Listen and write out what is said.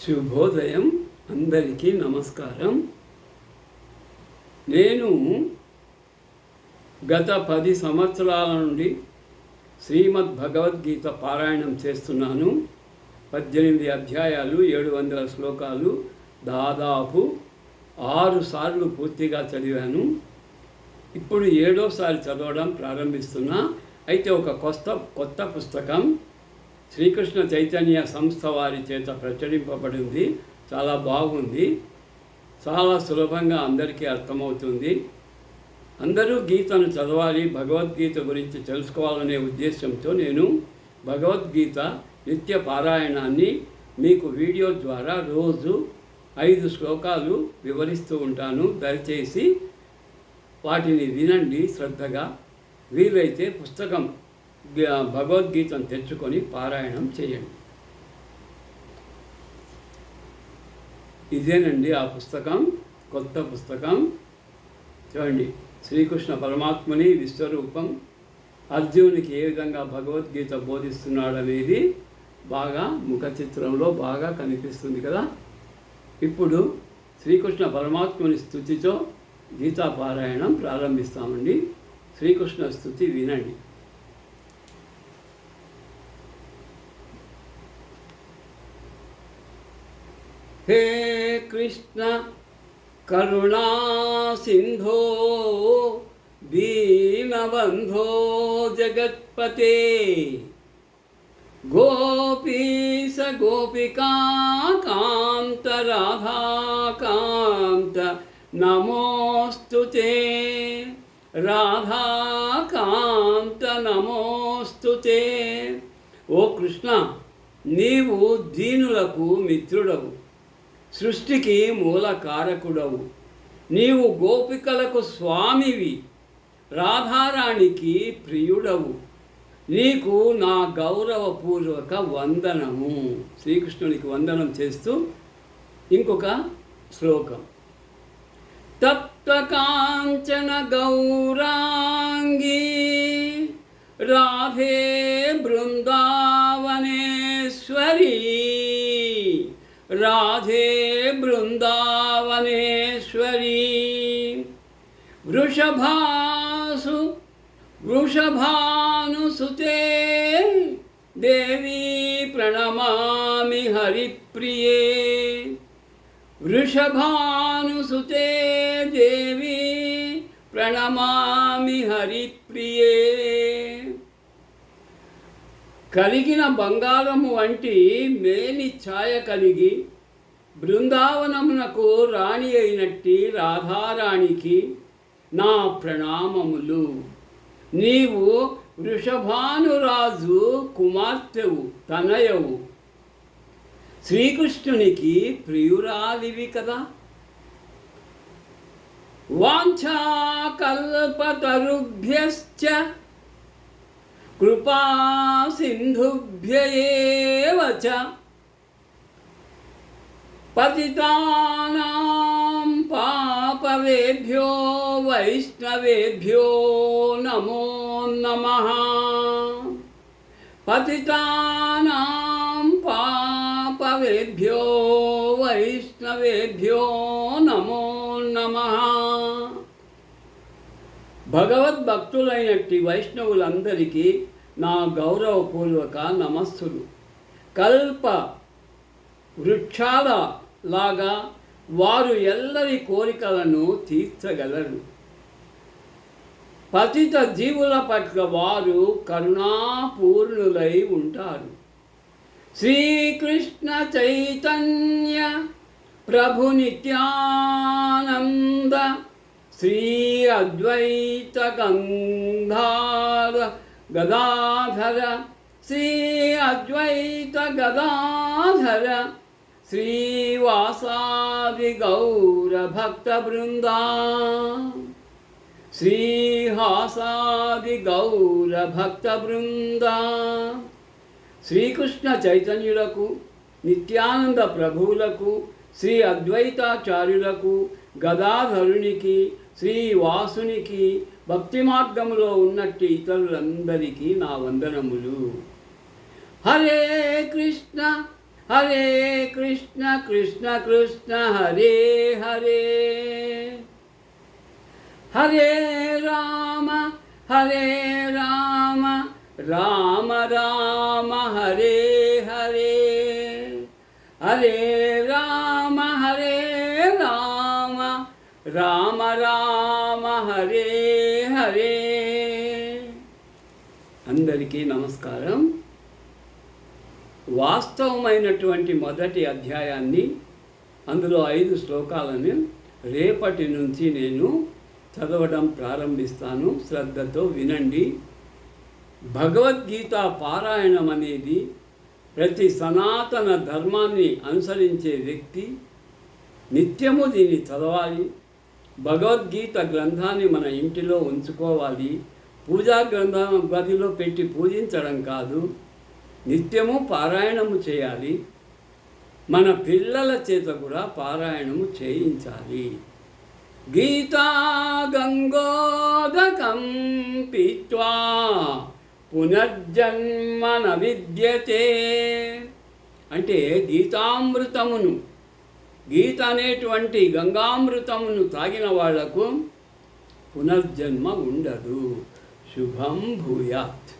శుభోదయం. అందరికీ నమస్కారం. నేను గత పది సంవత్సరాల నుండి శ్రీమద్ భగవద్గీత పారాయణం చేస్తున్నాను. పద్దెనిమిది అధ్యాయాలు ఏడు వందల శ్లోకాలు దాదాపు ఆరు సార్లు పూర్తిగా చదివాను. ఇప్పుడు ఏడోసారి చదవడం ప్రారంభిస్తున్నా. అయితే ఒక కొత్త కొత్త పుస్తకం శ్రీకృష్ణ చైతన్య సంస్థ వారి చేత ప్రచురింపబడింది. చాలా బాగుంది. చాలా సులభంగా అందరికీ అర్థమవుతుంది. అందరూ గీతను చదవాలి భగవద్గీత గురించి తెలుసుకోవాలనే ఉద్దేశంతో నేను భగవద్గీత నిత్య పారాయణాన్ని మీకు వీడియో ద్వారా రోజు ఐదు శ్లోకాలు వివరిస్తూ ఉంటాను. దయచేసి వాటిని వినండి శ్రద్ధగా. వీలైతే పుస్తకం భగవద్గీతను తెచ్చుకొని పారాయణం చేయండి. ఇదేనండి ఆ పుస్తకం కొత్త పుస్తకం. చూడండి శ్రీకృష్ణ పరమాత్మని విశ్వరూపం. అర్జునునికి ఏ విధంగా భగవద్గీత బోధిస్తున్నాడనేది బాగా ముఖ చిత్రంలో బాగా కనిపిస్తుంది కదా. ఇప్పుడు శ్రీకృష్ణ పరమాత్మని స్థుతితో గీతా పారాయణం ప్రారంభిస్తామండి. శ్రీకృష్ణ స్థుతి వినండి. హే కృష్ణ కరుణా సింధో దీనబంధో జగత్పతే. గోపీశ గోపికా కాంత రాధాకాంత నమోస్తు తే రాధాకాంత నమోస్తు తే ఓ కృష్ణ నీవు దీనులకు మిత్రుడవు. సృష్టికి మూల కారకుడవు. నీవు గోపికలకు స్వామివి రాధారాణికి ప్రియుడవు. నీకు నా గౌరవపూర్వక వందనము. శ్రీకృష్ణునికి వందనం చేస్తూ ఇంకొక శ్లోకం. తప్తకాంచన గౌరాంగీ రాధే బృందావనేశ్వరీ. राधे वृन्दावनेश्वरी। वृषभासु वृषभानुसुते देवी प्रणमामि हरिप्रिये। वृषभानुसुते देवी प्रणमामि हरिप्रिये। కలిగిన బంగారము వంటి మేని ఛాయ కలిగి బృందావనమునకు రాణి అయినట్టి రాధారాణికి నా ప్రణామములు. నీవు వృషభానురాజు కుమార్తెవు తనయవు. శ్రీకృష్ణునికి ప్రియురాలివి కదా. వాంఛాకల్పతరుభ్యశ్చ కృపా సింధుభ్య ఏవ చ పతితానాం పాపవేభ్యో వైష్ణవేభ్యో నమో నమః. పతితానాం పాపవేభ్యో వైష్ణవేభ్యో నమో నమ. భగవద్భక్తులైనట్టి వైష్ణవులందరికీ నా గౌరవపూర్వక నమస్సులు. కల్ప వృక్షాల లాగా వారు ఎల్లరి కోరికలను తీర్చగలరు. పతిత జీవుల పట్ల వారు కరుణాపూర్ణులై ఉంటారు. శ్రీకృష్ణ చైతన్య ప్రభు నిత్యానంద శ్రీ అద్వైత గంధార గదాధర శ్రీ అద్వైత గదాధర శ్రీవాసాది గౌర భక్త బృందా శ్రీహాసాది గౌర భక్త బృంద. శ్రీకృష్ణ చైతన్యులకు నిత్యానంద ప్రభువులకు శ్రీ అద్వైతాచార్యులకు గదాధరునికి శ్రీవాసునికి భక్తి మార్గములో ఉన్నట్టు ఇతరులందరికీ నా వందనములు. హరే కృష్ణ హరే కృష్ణ కృష్ణ కృష్ణ హరే హరే. హరే రామ హరే రామ రామ రామ హరే హరే. హరే రామ రామ హరే హరే. అందరికీ నమస్కారం. వాస్తవమైనటువంటి మొదటి అధ్యాయాన్ని అందులో ఐదు శ్లోకాలను రేపటి నుంచి నేను చదవడం ప్రారంభిస్తాను. శ్రద్ధతో వినండి. భగవద్గీత పారాయణం అనేది ప్రతి సనాతన ధర్మాన్ని అనుసరించే వ్యక్తి నిత్యము దీన్ని చదవాలి. భగవద్గీత గ్రంథాన్ని మన ఇంటిలో ఉంచుకోవాలి. పూజా గ్రంథం గదిలో పెట్టి పూజించడం కాదు. నిత్యము పారాయణము చేయాలి. మన పిల్లల చేత కూడా పారాయణము చేయించాలి. గీతా గంగోదకం పీత్వా పునర్జన్మన విద్యతే. అంటే గీతామృతమును గీత అనేటువంటి గంగామృతమును తాగిన వాళ్ళకు పునర్జన్మ ఉండదు శుభం భూయాత్.